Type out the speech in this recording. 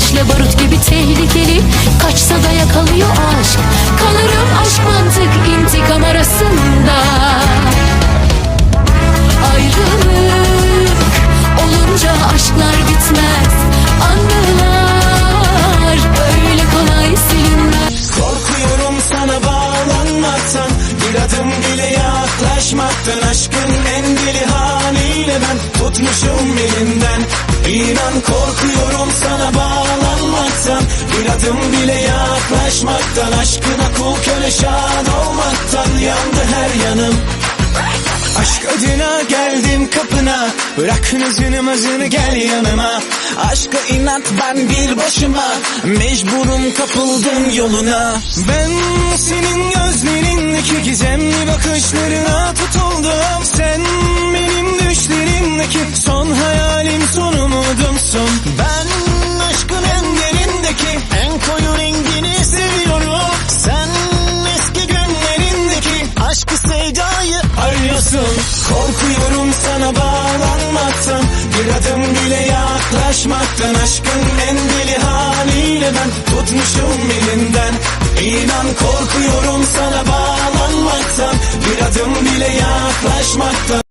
Ateşle barut gibi tehlikeli. Kaçsa da yakalıyor aşk. Kalırım aşk mantık intikam arasında. Ayrılık olunca aşklar bitmez. Anılar öyle kolay silinmez. Korkuyorum sana bağlanmaktan Bir adım bile yaklaşmaktan Aşkın en deli haliyle ben Tutmuşum elinden. İnan korkuyorum adım bile yaklaşmaktan Aşkına kul köle şan olmaktan Yandı her yanım. Aşk adına geldim kapına Bırak hızını mazını gel yanıma. Aşka inat ben bir başıma Mecburum kapıldım yoluna. Ben senin gözlerindeki gizemli bakışlarına tutuldum. Sen benim düşlerimdeki son hayalim son umudumsun arıyorsun Korkuyorum sana bağlanmaktan Bir adım bile yaklaşmaktan Aşkın en deli haliyle ben tutmuşum elinden. İnan korkuyorum sana bağlanmaktan Bir adım bile yaklaşmaktan